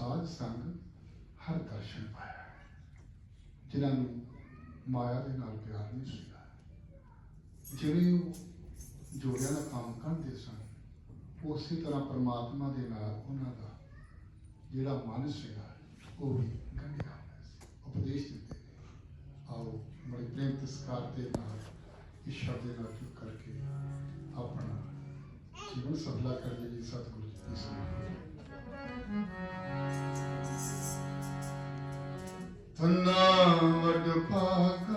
ਸਾਧ ਸੰਗ ਹਰ ਦਰਸ਼ਨ ਪਾਇਆ ਜਿਨ੍ਹਾਂ ਨੂੰ ਮਾਇਆ ਦੇ ਨਾਲ ਪਿਆਰ ਨਹੀਂ ਸੀਗਾ ਜਿਵੇਂ ਉਹ ਜੋੜਿਆਂ ਦਾ ਕੰਮ ਕਰਦੇ ਸਨ, ਉਸੇ ਤਰ੍ਹਾਂ ਪਰਮਾਤਮਾ ਦੇ ਨਾਲ ਉਹਨਾਂ ਦਾ ਜਿਹੜਾ ਮਨ ਸੀਗਾ, ਉਹ ਵੀ ਗੰਢਿਆ ਉਪਦੇਸ਼ ਦਿੱਤੇ ਗਏ। ਆਓ ਬੜੇ ਪ੍ਰੇਮ ਤਸਕਾਰ ਦੇ ਨਾਲ, ਇਸ ਸ਼ਬਦ ਦੇ ਨਾਲ ਚੁੱਕ ਕਰਕੇ ਆਪਣਾ ਜੀਵਨ ਸਫਲਾ ਕਰ ਲਈ ਸਤਿਗੁਰੂ ਜੀ ਦੀ ਸਮਝ Alcoholic